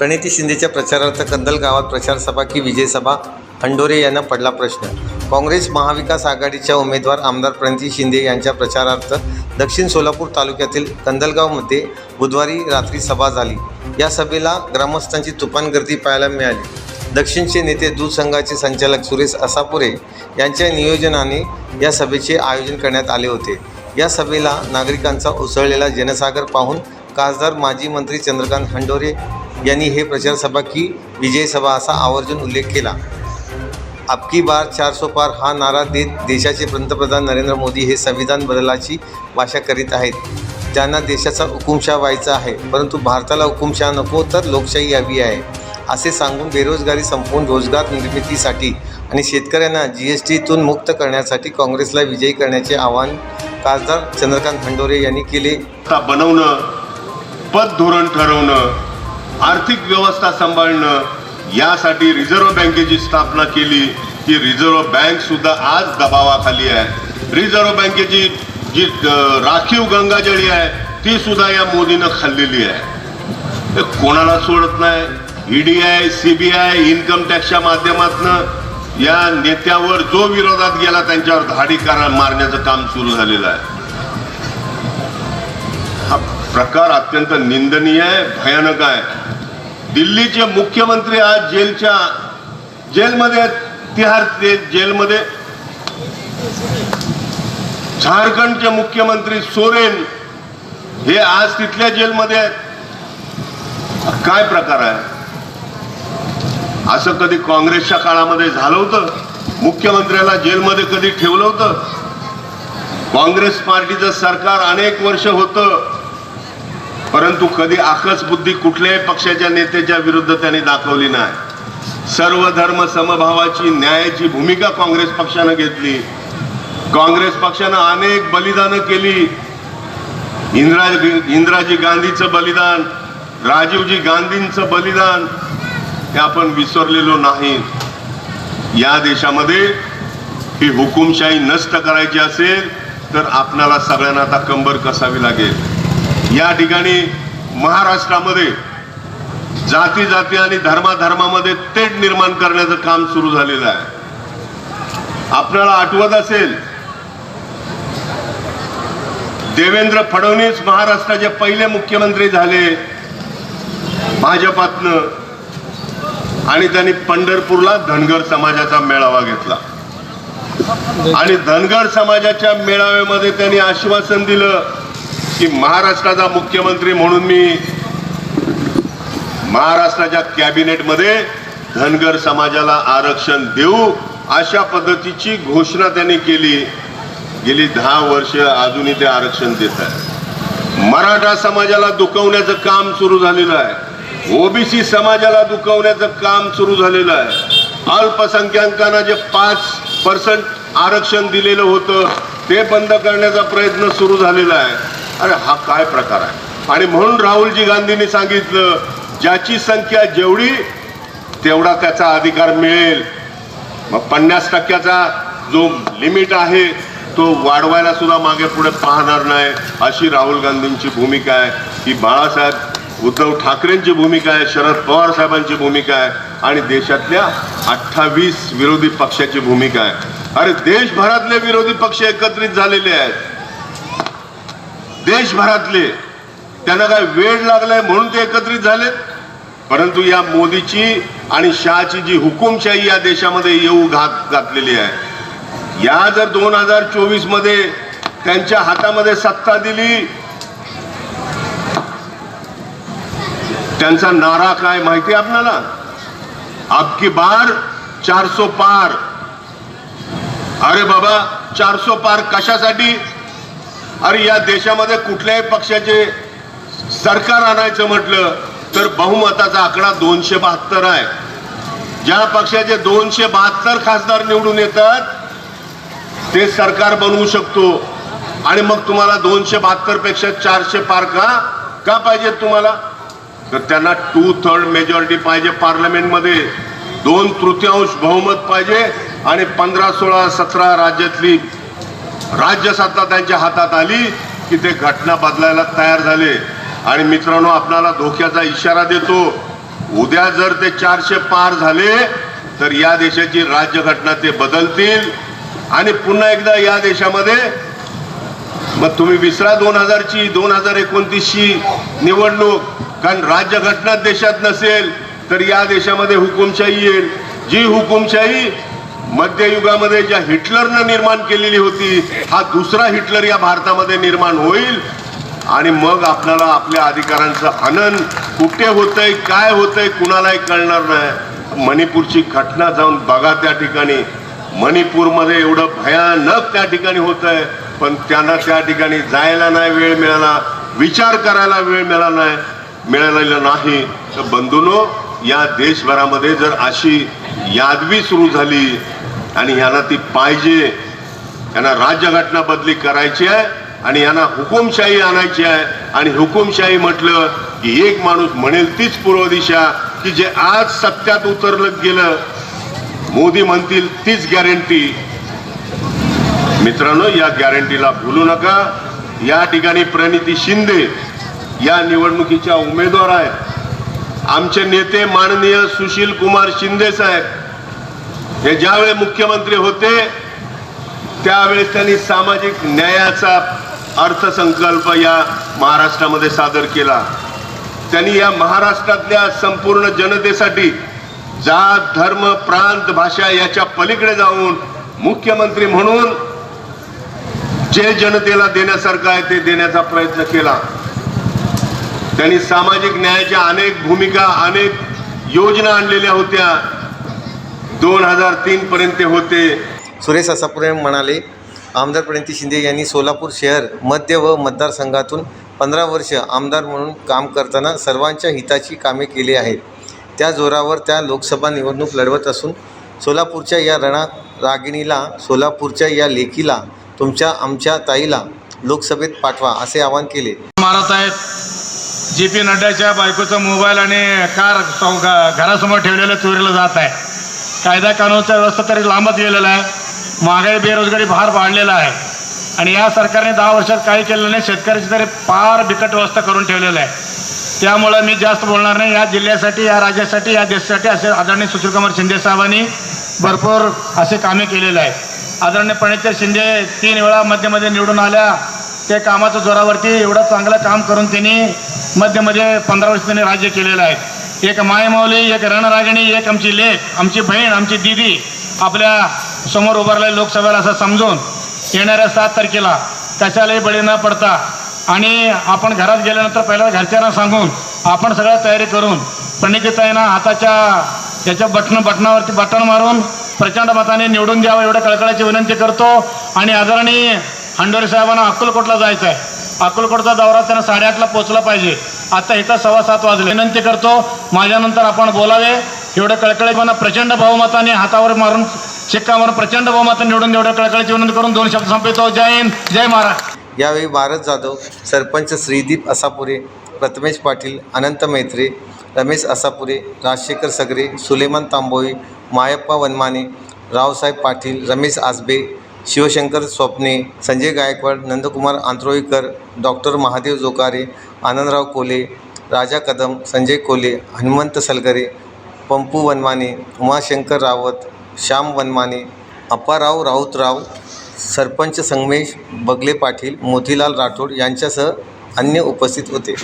प्रणिती शिंदेच्या प्रचारार्थ कंदल गावात प्रचारसभा की विजयसभा हंडोरे यांना पडला प्रश्न. काँग्रेस महाविकास आघाडीच्या उमेदवार आमदार प्रणिती शिंदे यांच्या प्रचारार्थ दक्षिण सोलापूर तालुक्यातील कंदलगावमध्ये बुधवारी रात्री सभा झाली. या सभेला ग्रामस्थांची तुफान गर्दी पाहायला मिळाली. दक्षिणचे नेते दूध संघाचे संचालक सुरेश असापुरे यांच्या नियोजनाने या सभेचे आयोजन करण्यात आले होते. या सभेला नागरिकांचा उसळलेला जनसागर पाहून खासदार माजी मंत्री चंद्रकांत हंडोरे यांनी हे प्रचारसभा की विजय सभा असा आवर्जून उल्लेख केला. अबकी बार चार सो पार हा नारा देत देशाचे पंतप्रधान नरेंद्र मोदी हे संविधान बदलाची भाषा करीत आहेत. त्यांना देशाचा हुकुमशाह व्हायचा आहे परंतु भारताला हुकुमशाह नको तर लोकशाही हवी आहे असे सांगून बेरोजगारी संपवून रोजगार निर्मितीसाठी आणि शेतकऱ्यांना जी एस टीतून मुक्त करण्यासाठी काँग्रेसला विजयी करण्याचे आवाहन खासदार चंद्रकांत हंडोरे यांनी केले. बनवणं पत धोरण ठरवणं आर्थिक व्यवस्था सांभाळणं यासाठी रिझर्व्ह बँकेची स्थापना केली की रिझर्व्ह बँक सुद्धा आज दबावाखाली आहे. रिझर्व्ह बँकेची जी राखीव गंगाजळी आहे ती सुद्धा या मोदीनं खाल्लेली आहे. कोणाला सोडत नाही? ईडीआय आहे सीबीआय इन्कम टॅक्सच्या माध्यमातून या नेत्यावर जो विरोधात गेला त्यांच्यावर धाडी करा मारण्याचं काम सुरू झालेलं आहे. हा प्रकार अत्यंत निंदनीय आहे भयानक आहे. दिल्लीचे मुख्यमंत्री आज जेलच्या जेलमध्ये तिहार ते जेलमध्ये. झारखंडचे मुख्यमंत्री सोरेन हे आज तिथल्या जेलमध्ये आहेत. काय प्रकार आहे? असं कधी काँग्रेसच्या काळामध्ये झालं होतं? मुख्यमंत्र्याला जेलमध्ये कधी ठेवलं होतं? काँग्रेस पार्टीचं सरकार अनेक वर्ष होतं. परंतु कधी आकस बुद्धी कुठल्याही पक्षाच्या नेत्याच्या विरुद्ध त्यांनी दाखवली नाही. सर्व धर्म समभावाची न्यायाची भूमिका काँग्रेस पक्षानं घेतली. काँग्रेस पक्षानं अनेक बलिदानं केली. इंदिरा इंदिराजी गांधीचं बलिदान राजीवजी गांधींचं बलिदान हे आपण विसरलेलो नाही. या देशामध्ये ही हुकुमशाही नष्ट करायची असेल तर आपणाला सगळ्यांना आता कंबर कसावी लागेल. या ठिकाणी महाराष्ट्रामध्ये जाती जाती आणि धर्माधर्मामध्ये तेढ निर्माण करण्याचं काम सुरू झालेलं आहे. आपल्याला आठवत असेल देवेंद्र फडणवीस महाराष्ट्राचे पहिले मुख्यमंत्री झाले भाजपातनं आणि त्यांनी पंढरपूरला धनगर समाजाचा मेळावा घेतला. आणि धनगर समाजाच्या मेळाव्यामध्ये त्यांनी आश्वासन दिलं की महाराष्ट्राचा मुख्यमंत्री म्हणून मी महाराष्ट्राच्या कॅबिनेटमध्ये धनगर समाजाला आरक्षण देऊ अशा पद्धतीची घोषणा त्यांनी केली. गेली दहा वर्ष अजूनही ते आरक्षण देत आहे मराठा समाजाला दुखवण्याचं काम सुरू झालेलं आहे. ओबीसी समाजाला दुखवण्याचं काम सुरू झालेलं आहे. अल्पसंख्याकांना जे पाच पर्सेंट आरक्षण दिलेलं होतं ते बंद करण्याचा प्रयत्न सुरू झालेला आहे. अरे हा काय प्रकार आहे? आणि म्हणून राहुलजी गांधींनी सांगितलं ज्याची संख्या जेवढी तेवढा त्याचा अधिकार मिळेल. मग पन्नास टक्क्याचा जो लिमिट आहे तो वाढवायला सुद्धा मागे पुढे पाहणार नाही अशी राहुल गांधींची भूमिका आहे. ही बाळासाहेब उद्धव ठाकरेंची भूमिका आहे शरद पवार साहेबांची भूमिका आहे आणि देशातल्या अठ्ठावीस विरोधी पक्षाची भूमिका आहे. अरे देशभरातले विरोधी पक्ष एकत्रित झालेले आहेत. देशभरातले त्यांना काय वेळ लागलाय म्हणून ते एकत्रित झालेत परंतु या मोदीची आणि शहाची जी हुकुमशाही या देशामध्ये येऊ घात घातलेली आहे. या जर दोन हजार चोवीसमध्ये त्यांच्या हातामध्ये सत्ता दिली त्यांचा नारा काय माहिती आहे आपल्याला? आपकी बार चारसो पार. अरे बाबा चारसो पार कशासाठी? अरे या देशामध्ये कुठल्याही पक्षाचे सरकार आणायचं म्हटलं तर बहुमताचा आकडा दोनशे बहात्तर आहे. ज्या पक्षाचे दोनशे बहात्तर खासदार निवडून येतात ते सरकार बनवू शकतो. आणि मग तुम्हाला दोनशे बहात्तरपेक्षा चारशे पार का? का पाहिजे तुम्हाला? तर त्यांना टू थर्ड मेजॉरिटी पाहिजे पार्लमेंटमध्ये. दोन तृतीयांश बहुमत पाहिजे आणि पंधरा सोळा सतरा राज्यातली राज्य सत्ता त्यांच्या हातात आली की ते घटना बदलायला तयार झाले. आणि मित्रांनो आपल्याला धोक्याचा इशारा देतो. उद्या जर ते चारशे पार झाले तर या देशाची राज्यघटना ते बदलतील. आणि पुन्हा एकदा या देशामध्ये मग तुम्ही विसरा दोन हजारची दोन हजार एकोणतीसची निवडणूक. कारण राज्यघटना देशात नसेल तर या देशामध्ये हुकुमशाही येईल. जी हुकुमशाही मध्ययुगामध्ये ज्या हिटलरनं निर्माण केलेली होती हा दुसरा हिटलर या भारतामध्ये निर्माण होईल. आणि मग आपल्याला आपल्या अधिकारांचं हनन कुठे होतंय काय होतंय कुणालाही कळणार नाही. मणिपूरची घटना जाऊन बघा त्या ठिकाणी. मणिपूरमध्ये एवढं भयानक त्या ठिकाणी होत आहे पण त्यांना त्या ठिकाणी जायला नाही वेळ मिळाला विचार करायला वेळ मिळाला नाही मिळालेला नाही. तर बंधूनो या देशभरामध्ये जर अशी यादवी सुरू झाली आणि यांना ती पाहिजे. यांना राज्यघटना बदली करायची आहे आणि यांना हुकुमशाही आणायची आहे. आणि हुकुमशाही म्हटलं की एक माणूस म्हणेल तीच पूर्व दिशा की जे आज सत्यात उतरलं गेलं. मोदी म्हणतील तीच गॅरंटी मित्रांनो या गॅरंटीला भूलू नका. या ठिकाणी प्रणिती शिंदे या निवडणुकीच्या उमेदवार आहेत. आमचे नेते माननीय सुशील कुमार शिंदे साहेब. हे ज्यावेळी मुख्यमंत्री होते त्यावेळेस त्यांनी सामाजिक न्यायाचा अर्थसंकल्प या महाराष्ट्रामध्ये सादर केला. त्यांनी या महाराष्ट्रातल्या संपूर्ण जनतेसाठी जात धर्म प्रांत भाषा याच्या पलीकडे जाऊन मुख्यमंत्री म्हणून जे जनतेला देण्यासारखं आहे ते देण्याचा प्रयत्न केला. त्यांनी सामाजिक न्यायाच्या अनेक भूमिका अनेक योजना आणलेल्या होत्या. दोन हजार तीन पर्यंत ते होते. सुरेश असापुरे म्हणाले आमदार प्रणिती शिंदे यांनी सोलापूर शहर मध्य व मतदारसंघातून पंधरा वर्ष आमदार म्हणून काम करताना सर्वांच्या हिताची कामे केली आहेत. त्या जोरावर त्या लोकसभा निवडणूक लढवत असून सोलापूरच्या या रणा रागिणीला सोलापूरच्या या लेखीला तुमच्या आमच्या ताईला लोकसभेत पाठवा असे आवाहन केले. मारत आहेत. जे पी नड्डाच्या बायकोचा मोबाईल आणि कार घरासमोर ठेवलेलं चोरीला जात आहे. कायदा कानूनचा व्यवस्था तरी लांबच गेलेला आहे. महागाई बेरोजगारी फार वाढलेला आहे. आणि या सरकारने दहा वर्षात काही केलं नाही शेतकऱ्याची तरी फार बिकट व्यवस्था करून ठेवलेलं आहे. त्यामुळं मी जास्त बोलणार नाही. या जिल्ह्यासाठी या राज्यासाठी या देशासाठी असे आदरणीय सुशीलकुमार शिंदे साहेबांनी भरपूर असे कामे केलेले आहेत. आदरणीय प्रणित शिंदे तीन वेळा मध्यमध्ये निवडून आल्या. ते कामाच्या जोरावरती एवढं चांगलं काम करून त्यांनी मध्यमध्ये पंधरा वर्ष त्यांनी राज्य केलेलं आहे. एक मायमावली एक रणरागिणी एक आमची लेख आमची बहीण आमची दिदी आपल्यासमोर उभारल्या लोकसभेला असं समजून येणाऱ्या सात तारखेला कशालाही बळी न पडता आणि आपण घरात गेल्यानंतर पहिल्या घरच्यांना सांगून आपण सगळं तयारी करून प्रणितीताईंना हाताच्या याच्या बटन बटनावरती बटन मारून प्रचंड मताने निवडून द्यावं एवढं कळकळाची विनंती करतो. आणि आदरणीय हंडोरे साहेबांना अक्कलकोटला जायचं आहे अक्कलकोटचा दौरा त्यांना साडेआठला पोचला पाहिजे. आता इथं सव्वा सात वाजले. विनंती करतो माझ्यानंतर आपण बोलावे. एवढं कळकळीपणा प्रचंड बहुमताने हातावर मारून शिक्का मारून प्रचंड बहुमताने निवडून एवढं कळकळीची विनंती करून दोन शब्द संपवितो. जय हिंद जय महाराज यावेळी भारत जाधव सरपंच श्रीदीप असापुरे प्रथमेश पाटील अनंत मैत्रे रमेश असापुरे राजशेखर सगरे सुलेमान तांबोई मायप्पा वनमाने रावसाहेब पाटील रमेश आसबे शिवशंकर स्वप्ने संजय गायकवाड नंदकुमार आंत्रोईकर डॉक्टर महादेव जोकारे आनंदराव कोले राजा कदम संजय कोले हनुमंत सलगरे पंपू वनमाने उमाशंकर रावत श्याम वनमाने अप्पाराव राऊतराव सरपंच संगमेश बगले पाटील मोतीलाल राठोड यांच्यासह अन्य उपस्थित होते.